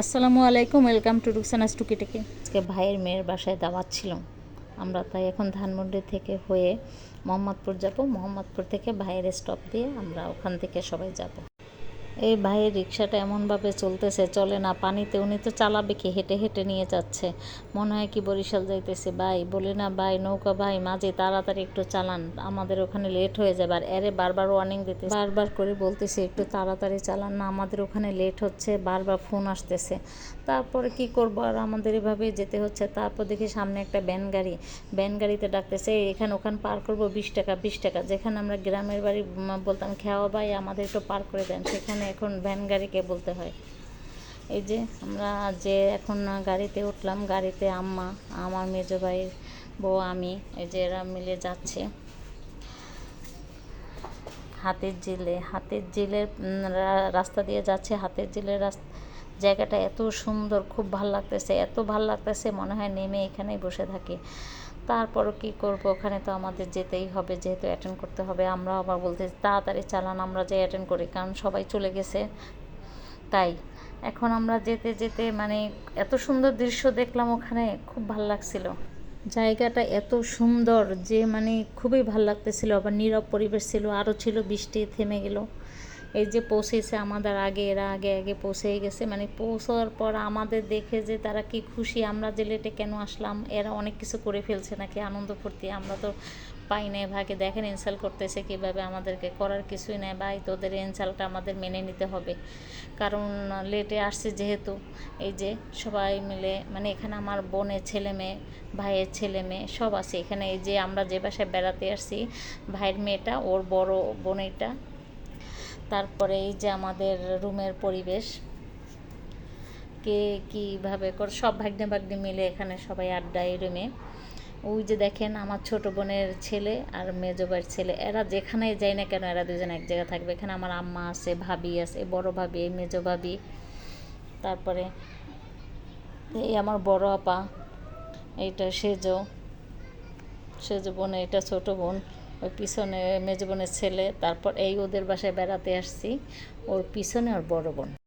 আসসালামু আলাইকুম, welcome to রুকসানাস টুকিটাকে আজকে ভাইয়ের মেয়ের বাসায় দাওয়াত ছিল। আমরা তাই এখন ধানমন্ডি থেকে হয়ে মোহাম্মদপুর যাব। মোহাম্মদপুর থেকে ভাইয়ের স্টপ দিয়ে আমরা ওখান থেকে সবাই যাব। এই ভাইয়ের রিক্সাটা এমনভাবে চলতেছে চলে না পানিতে উনি তো চালাবে কি হেঁটে হেঁটে নিয়ে যাচ্ছে। মনে হয় কি বরিশাল যাইতেছে ভাই বলি না ভাই নৌকা ভাই মাঝে তাড়াতাড়ি একটু চালান আমাদের ওখানে লেট হয়ে যাবে। আর এরে বারবার ওয়ার্নিং দিতে বারবার করে বলতেছে একটু তাড়াতাড়ি চালান না আমাদের ওখানে লেট হচ্ছে বারবার ফোন আসতেছে। তারপরে কি করব? আর আমাদের এভাবে যেতে হচ্ছে। তারপর দেখি সামনে একটা ব্যান গাড়ি। ব্যান গাড়িতে ডাকতেছে "এই, এখানে ওখানে পার করব বিশ টাকা বিশ টাকা। যেখানে আমরা গ্রামের বাড়ি বলতাম খেওয়া ভাই আমাদের একটু পার করে দেন। সেখানে এখন ভ্যান গাড়িকে বলতে হয়। এই যে আমরা যে এখন গাড়িতে উঠলাম, গাড়িতে আম্মা, আমার মেজো ভাই বউ, আমি, এই যে এরা মিলে যাচ্ছে। হাতের জিলে, হাতের জিলের রাস্তা দিয়ে যাচ্ছে। হাতের জিলের রাস্তা, জায়গাটা এত সুন্দর, খুব ভালো লাগতেছে। এত ভালো লাগতেছে, মনে হয় নেমে এখানেই বসে থাকি। তারপরও কি করব? ওখানে তো আমাদের যেতেই হবে, যেহেতু অ্যাটেন্ড করতে হবে। আমরা আবার বলতে তাড়াতাড়ি চালান, আমরা যে অ্যাটেন্ড করি। কারণ সবাই চলে গেছে। তাই, এখন আমরা যেতে যেতে মানে এত সুন্দর দৃশ্য দেখলাম ওখানে, খুব ভালো লাগছিল। জায়গাটা এত সুন্দর যে মানে খুবই ভালো লাগতেছিল। আবার নীরব পরিবেশ ছিল, আরও ছিল, বৃষ্টি থেমে গেল। এই যে পৌঁছেছে আমাদের আগে, এরা আগে আগে পৌঁছেই গেছে। মানে পৌঁছার পর আমাদের দেখে যে তারা কি খুশি, আমরা যে লেটে কেন আসলাম, এরা অনেক কিছু করে ফেলছে নাকি আনন্দ ফুর্তি। আমরা তো পাই নাই ভাগে দেখেন ইনসাল করতেছে কীভাবে আমাদেরকে, করার কিছুই নেই। ভাই, তোদের ইনসালটা আমাদের মেনে নিতে হবে। কারণ লেটে আসছে যেহেতু, এই যে সবাই মিলে মানে এখানে আমার বোনের ছেলে মেয়ে, ভাইয়ের ছেলে মেয়ে সব আছে। এখানে এই যে আমরা যে বাসায় বেড়াতে আসছি, ভাইয়ের মেয়েটা, ওর বড় বোনেরটা তারপরে এই যে আমাদের রুমের পরিবেশ, কে কীভাবে করে, সব ভাগ্নে ভাগ্নে মিলে এখানে সবাই আড্ডা এই রুমে। ওই যে দেখেন আমার ছোট বোনের ছেলে আর মেজো ভাইয়ের ছেলে, এরা যেখানে যায় না কেন এরা দুজন এক জায়গায় থাকবে। এখানে আমার আম্মা আছে, ভাবি আছে বড় ভাবি, এই মেজো ভাবি। তারপরে এই আমার বড় আপা, এইটা সেজো সেজো বোন এটা ছোট বোন। ওই পিছনে মেজবনের বোনের ছেলে, তারপর এই ওদের বাসায় বেড়াতে আসছি। ওর পিছনে ওর বড় বোন।